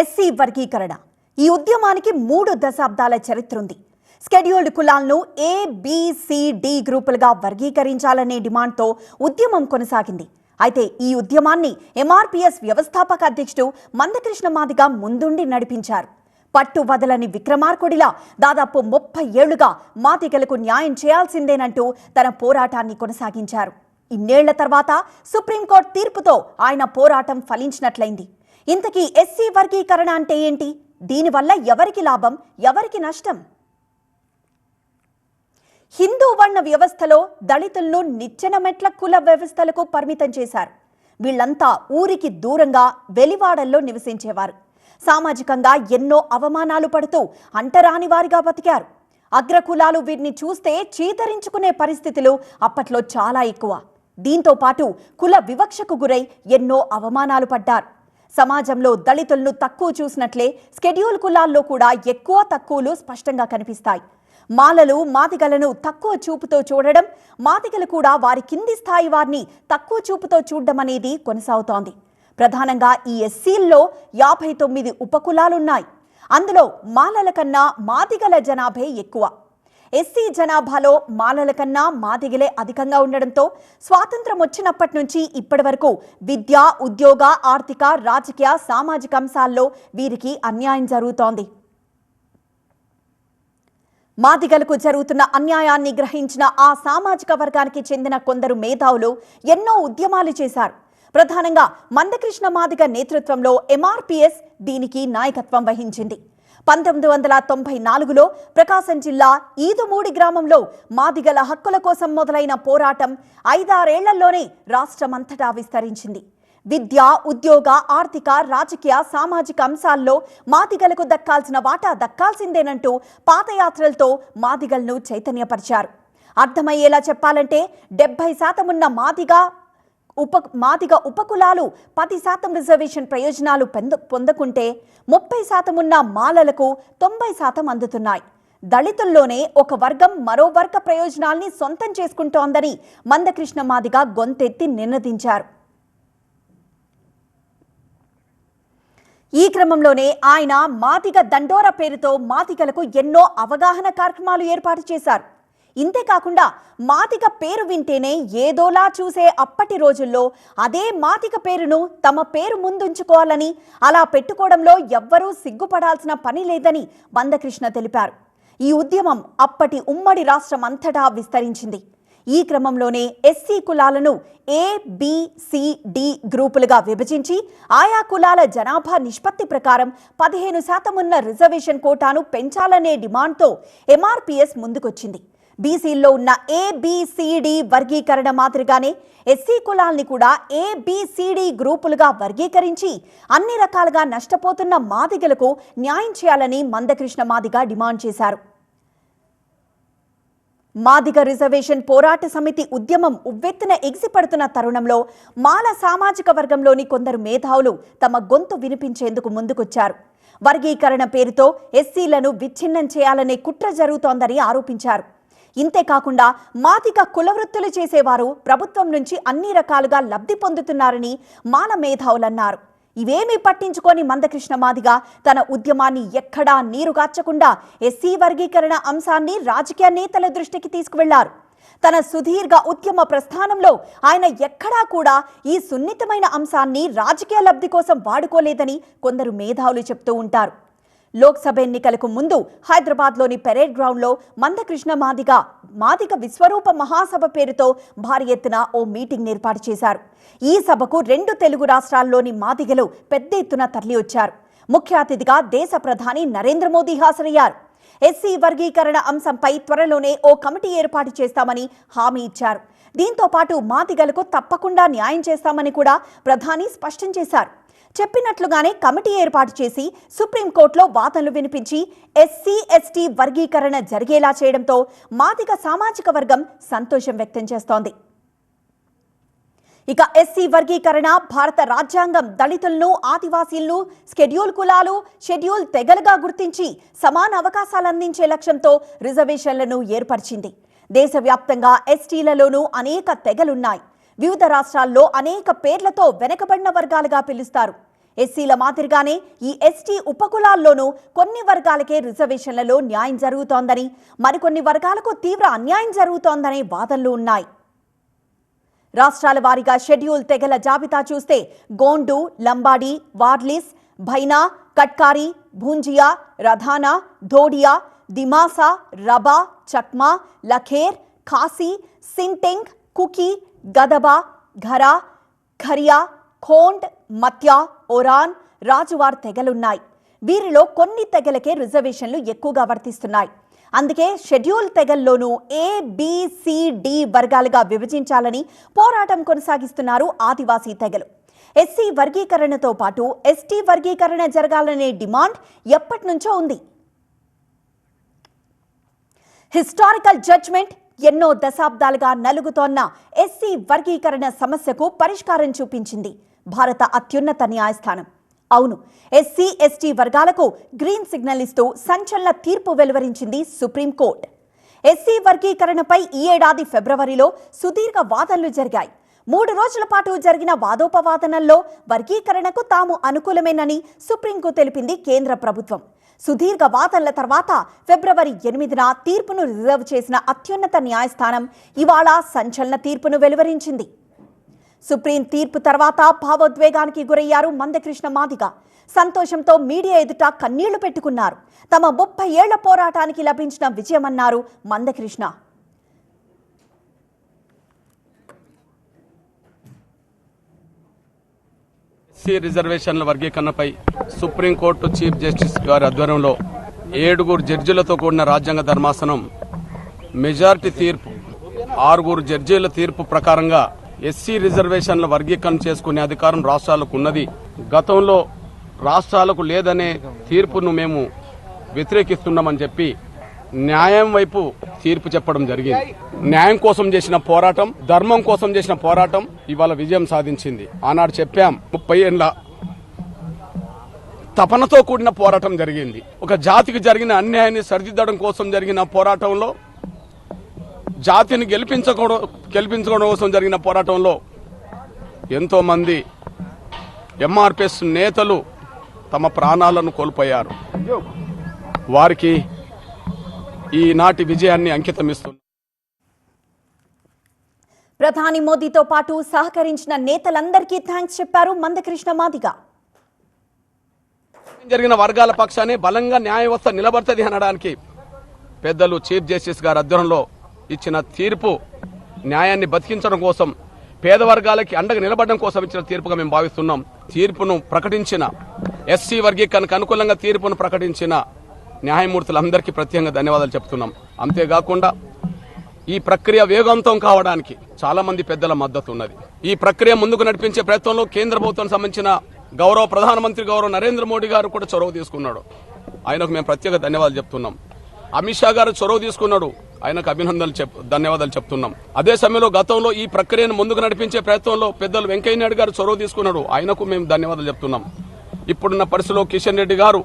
SC వర్గీకరణ. ఈ ఉద్యమానికి మూడు దశాబ్దాల చరిత్ర ఉంది స్కెడ్యూల్డ్ కులాలను ఏ గ్రూపులుగా వర్గీకరించాలనే డిమాండ్తో ఉద్యమం కొనసాగింది. అయితే ఈ ఉద్యమాన్ని ఎంఆర్పిఎస్ వ్యవస్థాపక అధ్యక్షుడు మందకృష్ణ మాదిగా ముందుండి నడిపించారు. పట్టు వదలని విక్రమార్కుడిలా దాదాపు ముప్పై ఏళ్ళుగా మాదిగలకు న్యాయం చేయాల్సిందేనంటూ తన పోరాటాన్ని కొనసాగించారు. ఇన్నేళ్ళ తర్వాత సుప్రీంకోర్టు తీర్పుతో ఆయన పోరాటం ఫలించినట్లయింది. ఇంతకీ ఎస్సీ వర్గీకరణ అంటే ఏంటి? దీనివల్ల ఎవరికి లాభం? ఎవరికి నష్టం? హిందూ వర్ణ వ్యవస్థలో దళితులను నిచ్చెన మెట్ల కుల వ్యవస్థలకు పరిమితం చేశారు. వీళ్ళంతా ఊరికి దూరంగా వెలివాడల్లో నివసించేవారు. సామాజికంగా ఎన్నో అవమానాలు పడుతూ అంటరాని వారిగా బతికారు. అగ్రకులాలు వీరిని చూస్తే చీతరించుకునే పరిస్థితులు అప్పట్లో చాలా ఎక్కువ. దీంతో పాటు కుల వివక్షకు గురై ఎన్నో అవమానాలు పడ్డారు. సమాజంలో దళితులను తక్కువ చూసినట్లే స్కెడ్యూల్ కులాల్లో కూడా ఎక్కువ తక్కువలు స్పష్టంగా కనిపిస్తాయి. మాలలు మాదిగలను తక్కువ చూపుతో చూడడం మాదిగలు కూడా వారి కింది స్థాయి వారిని తక్కువ చూపుతో చూడడం అనేది కొనసాగుతోంది. ప్రధానంగా ఈ ఎస్సీల్లో యాభై తొమ్మిది ఉపకులాలున్నాయి అందులో మాలల కన్నా మాదిగల జనాభే ఎక్కువ. ఎస్సీ జనాభాలో మాలల కన్నా మాదిగలే అధికంగా ఉండడంతో స్వాతంత్రం వచ్చినప్పటి నుంచి ఇప్పటి వరకు విద్య ఉద్యోగ ఆర్థిక రాజకీయ సామాజిక అంశాల్లో వీరికి అన్యాయం జరుగుతోంది. మాదిగలకు జరుగుతున్న అన్యాయాన్ని గ్రహించిన ఆ సామాజిక వర్గానికి చెందిన కొందరు మేధావులు ఎన్నో ఉద్యమాలు చేశారు. ప్రధానంగా మందకృష్ణ మాదిగ నేతృత్వంలో ఎంఆర్పిఎస్ దీనికి నాయకత్వం వహించింది. పంతొమ్మిది వందల తొంభై నాలుగులో ప్రకాశం జిల్లా ఈదుమూడి గ్రామంలో మాదిగల హక్కుల కోసం మొదలైన పోరాటం ఐదారేళ్ళలోనే రాష్ట్రమంతటా విస్తరించింది. విద్య ఉద్యోగ ఆర్థిక రాజకీయ సామాజిక అంశాల్లో మాదిగలకు దక్కాల్సిన వాటా దక్కాల్సిందేనంటూ పాదయాత్రలతో మాదిగలను చైతన్యపరిచారు. అర్థమయ్యేలా చెప్పాలంటే డెబ్బై శాతం ఉన్న మాదిగ ఉప మాదిగ ఉపకులాలు పది శాతం రిజర్వేషన్ ప్రయోజనాలు పొంద పొందకుంటే ముప్పై శాతం ఉన్న మాలలకు తొంభై శాతం అందుతున్నాయి. దళితుల్లోనే ఒక వర్గం మరో వర్గ ప్రయోజనాల్ని సొంతం చేసుకుంటోందని మందకృష్ణ మాదిగ గొంతెత్తి నినదించారు. ఈ క్రమంలోనే ఆయన మాదిగ దండోర పేరుతో మాదిగలకు ఎన్నో అవగాహన కార్యక్రమాలు ఏర్పాటు చేశారు. ఇంతేకాకుండా మాతిక పేరు వింటేనే ఏదోలా చూసే అప్పటి రోజుల్లో అదే మాతిక పేరును తమ పేరు ముందుంచుకోవాలని అలా పెట్టుకోవడంలో ఎవ్వరూ సిగ్గుపడాల్సిన పని లేదని బందకృష్ణ తెలిపారు. ఈ ఉద్యమం అప్పటి ఉమ్మడి రాష్ట్రం అంతటా విస్తరించింది. ఈ క్రమంలోనే ఎస్సీ కులాలను ఏ బిసిడి గ్రూపులుగా విభజించి ఆయా కులాల జనాభా నిష్పత్తి ప్రకారం పదిహేను శాతం ఉన్న రిజర్వేషన్ కోటాను పెంచాలనే డిమాండ్తో ఎంఆర్పిఎస్ ముందుకొచ్చింది. బీసీల్లో ఉన్న ఏబిసిడి వర్గీకరణ మాదిరిగానే ఎస్సీ కులాల్ని కూడా ఏబిసిడి గ్రూపులుగా వర్గీకరించి అన్ని రకాలుగా నష్టపోతున్న మాదిగలకు న్యాయం చేయాలని మందకృష్ణ మాదిగ డిమాండ్ చేశారు. మాదిగ రిజర్వేషన్ పోరాట సమితి ఉద్యమం ఉవ్వెత్తున ఎగిసిపడుతున్న తరుణంలో మాల సామాజిక వర్గంలోని కొందరు మేధావులు తమ గొంతు వినిపించేందుకు ముందుకొచ్చారు. వర్గీకరణ పేరుతో ఎస్సీలను విచ్ఛిన్నం చేయాలనే కుట్ర జరుగుతోందని ఆరోపించారు. ఇంతేకాకుండా మాదిక కులవృత్తులు చేసేవారు ప్రభుత్వం నుంచి అన్ని రకాలుగా లబ్ధి పొందుతున్నారని మాల మేధావులన్నారు ఇవేమీ పట్టించుకొని మందకృష్ణ మాదిగా తన ఉద్యమాన్ని ఎక్కడా నీరుగార్చకుండా ఎస్సీ వర్గీకరణ అంశాన్ని రాజకీయ నేతల దృష్టికి తీసుకువెళ్ళారు. తన సుదీర్ఘ ఉద్యమ ప్రస్థానంలో ఆయన ఎక్కడా కూడా ఈ సున్నితమైన అంశాన్ని రాజకీయ లబ్ధి కోసం వాడుకోలేదని కొందరు మేధావులు చెప్తూ ఉంటారు. లోక్సభ ఎన్నికలకు ముందు హైదరాబాద్లోని పెరేడ్ గ్రౌండ్లో మందకృష్ణ మాదిగ మాదిగ విశ్వరూప మహాసభ పేరుతో భారీ ఎత్తున ఓ మీటింగ్ ఏర్పాటు చేశారు. ఈ సభకు రెండు తెలుగు రాష్ట్రాల్లోని మాదిగలు పెద్ద ఎత్తున తరలివచ్చారు. ముఖ్య అతిథిగా దేశ ప్రధాని నరేంద్ర మోదీ హాజరయ్యారు. ఎస్సీ వర్గీకరణ అంశంపై త్వరలోనే ఓ కమిటీ ఏర్పాటు చేస్తామని హామీ ఇచ్చారు. దీంతో పాటు మాదిగలకు తప్పకుండా న్యాయం చేస్తామని కూడా ప్రధాని స్పష్టం చేశారు. చెప్పినట్లుగానే కమిటీ ఏర్పాటు చేసి సుప్రీంకోర్టులో వాదనలు వినిపించి ఎస్సీ ఎస్టీ వర్గీకరణ జరిగేలా చేయడంతో మాదిగ సామాజిక వర్గం సంతోషం వ్యక్తం చేస్తోంది. ఇక ఎస్సీ వర్గీకరణ భారత రాజ్యాంగం దళితులను ఆదివాసీలను షెడ్యూల్ కులాలు షెడ్యూల్ తెగలుగా గుర్తించి సమాన అవకాశాలు అందించే లక్ష్యంతో రిజర్వేషన్లను ఏర్పరిచింది. దేశవ్యాప్తంగా ఎస్టీలలోనూ అనేక తెగలున్నాయి. వివిధ రాష్ట్రాల్లో అనేక పేర్లతో వెనకబడిన వర్గాలుగా పిలుస్తారు. ఎస్సీల మాదిరిగానే ఈ ఎస్టీ ఉపకులాల్లోనూ కొన్ని వర్గాలకే రిజర్వేషన్లలో న్యాయం జరుగుతోందని మరికొన్ని వర్గాలకు తీవ్ర అన్యాయం జరుగుతోందనే వాదనలు ఉన్నాయి. రాష్ట్రాల వారీగా షెడ్యూల్ తెగల జాబితా చూస్తే గోండు లంబాడి వార్లిస్ భైనా కట్కారి భూంజియా రథానా ధోడియా దిమాసా రబా చక్మా లఖేర్ ఖాసీ సింటెంగ్ కుకీ గదబా ఘరా ఖరియా ఖోండ్ మత్యా ఒరాన్ రాజువార్ తెగలున్నాయి. వీరిలో కొన్ని తెగలకే రిజర్వేషన్లు ఎక్కువగా వర్తిస్తున్నాయి. అందుకే షెడ్యూల్ తెగల్లోనూ ఏ బి, వర్గాలుగా విభజించాలని పోరాటం కొనసాగిస్తున్నారు ఆదివాసీ తెగలు. ఎస్సీ వర్గీకరణతో పాటు ఎస్టీ వర్గీకరణ జరగాలనే డిమాండ్ ఎప్పటి నుంచో ఉంది. హిస్టారికల్ జడ్జ్మెంట్ ఎన్నో దశాబ్దాలుగా నలుగుతోన్న ఎస్సీ వర్గీకరణ సమస్యకు పరిష్కారం చూపించింది. భారత అత్యున్నత న్యాయస్థానం. అవును ఎస్సీ ఎస్టీ వర్గాలకు గ్రీన్ సిగ్నల్ ఇస్తూ సంచలన తీర్పు వెలువరించింది సుప్రీంకోర్టు. ఎస్సీ వర్గీకరణపై ఈ ఏడాది ఫిబ్రవరిలో సుదీర్ఘ వాదనలు జరిగాయి. మూడు రోజుల పాటు జరిగిన వాదోపవాదనల్లో వర్గీకరణకు తాము అనుకూలమేనని సుప్రీంకు తెలిపింది కేంద్ర ప్రభుత్వం. సుదీర్ఘ వాదనల తర్వాత ఫిబ్రవరి ఎనిమిదిన తీర్పును రిజర్వ్ చేసిన అత్యున్నత న్యాయస్థానం ఇవాళ సంచలన తీర్పును వెలువరించింది. సుప్రీం తీర్పు తర్వాత భావోద్వేగానికి గురయ్యారు మందకృష్ణ మాదిగ. సంతోషంతో మీడియా ఎదుట కన్నీళ్ళు పెట్టుకున్నారు. తమ ముప్పై ఏళ్ళ పోరాటానికి లభించిన విజయమన్నారు మందకృష్ణ. ఎస్సీ రిజర్వేషన్ల వర్గీకరణపై సుప్రీంకోర్టు చీఫ్ జస్టిస్ గారి ఆధ్వర్యంలో ఏడుగురు జడ్జీలతో కూడిన రాజ్యాంగ ధర్మాసనం. మెజార్టీ తీర్పు ఆరుగురు జడ్జీల తీర్పు ప్రకారంగా ఎస్సీ రిజర్వేషన్ల వర్గీకరణ చేసుకునే అధికారం రాష్ట్రాలకు ఉన్నది. గతంలో రాష్ట్రాలకు లేదనే తీర్పును మేము వ్యతిరేకిస్తున్నామని చెప్పి న్యాయం వైపు తీర్పు చెప్పడం జరిగింది. న్యాయం కోసం చేసిన పోరాటం ధర్మం కోసం చేసిన పోరాటం ఇవాళ విజయం సాధించింది. ఆనాడు చెప్పాం ముప్పై ఏళ్ళ తపనతో కూడిన పోరాటం జరిగింది. ఒక జాతికి జరిగిన అన్యాయాన్ని సరిదిద్దడం కోసం జరిగిన పోరాటంలో జాతిని గెలిపించకూడ గెలిపించుకోవడం కోసం జరిగిన పోరాటంలో ఎంతో మంది ఎంఆర్పిఎస్ నేతలు తమ ప్రాణాలను కోల్పోయారు. వారికి ఈనాటి విజయాన్ని అంకితమిస్తున్నారు ప్రధాని మోదీతో పాటు సహకరించిన నేతలందరికీ థ్యాంక్స్ చెప్పారు మందకృష్ణ మాదిగ. జరిగిన వర్గాల పక్షాన్ని బలంగా న్యాయ వ్యవస్థ నిలబడుతుంది అనడానికి పెద్దలు చీఫ్ జస్టిస్ గారి అధ్వర్యంలో ఇచ్చిన తీర్పు న్యాయాన్ని బతికించడం కోసం పేద వర్గాలకి అండగా నిలబడడం కోసం ఇచ్చిన తీర్పుగా మేము భావిస్తున్నాం. తీర్పును ప్రకటించిన ఎస్సీ వర్గీకరణకు అనుకూలంగా తీర్పును ప్రకటించిన న్యాయమూర్తులందరికీ ప్రత్యేకంగా ధన్యవాదాలు చెప్తున్నాం. అంతేకాకుండా ఈ ప్రక్రియ వేగవంతం కావడానికి చాలా మంది పెద్దల మద్దతు ఉన్నది ఈ ప్రక్రియ ముందుకు నడిపించే ప్రయత్నంలో కేంద్ర ప్రభుత్వం సంబంధించిన గౌరవ ప్రధానమంత్రి గౌరవ నరేంద్ర మోడీ గారు కూడా చొరవ తీసుకున్నాడు. ఆయనకు మేము ప్రత్యేక ధన్యవాదాలు చెప్తున్నాం. అమిత్ షా గారు చొరవ తీసుకున్నాడు. ఆయనకు అభినందనలు చెప్ ధన్యవాదాలు చెప్తున్నాం. అదే సమయంలో గతంలో ఈ ప్రక్రియను ముందుకు నడిపించే ప్రయత్నంలో పెద్దలు వెంకయ్య నాయుడు గారు చొరవ తీసుకున్నాడు. ఆయనకు మేము ధన్యవాదాలు చెప్తున్నాం. ఇప్పుడున్న పరిస్థితిలో కిషన్ రెడ్డి గారు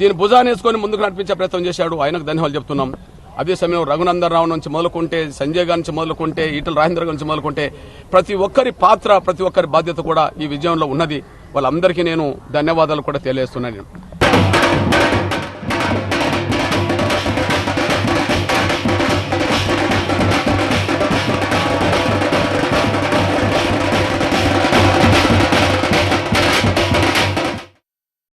దీని భుజాన్ని భుజానేసుకొని ముందుకు నడిపించే ప్రయత్నం చేశాడు. ఆయనకు ధన్యవాదాలు చెప్తున్నాం. అదే సమయంలో రఘునందన్ రావు నుంచి మొదలుకుంటే సంజయ్ గారి నుంచి మొదలుకుంటే ఈటల రాజేంద్ర గారి నుంచి మొదలుకుంటే ప్రతి ఒక్కరి పాత్ర ప్రతి ఒక్కరి బాధ్యత కూడా ఈ విజయంలో ఉన్నది. వాళ్ళందరికీ నేను ధన్యవాదాలు కూడా తెలియజేస్తున్నాను.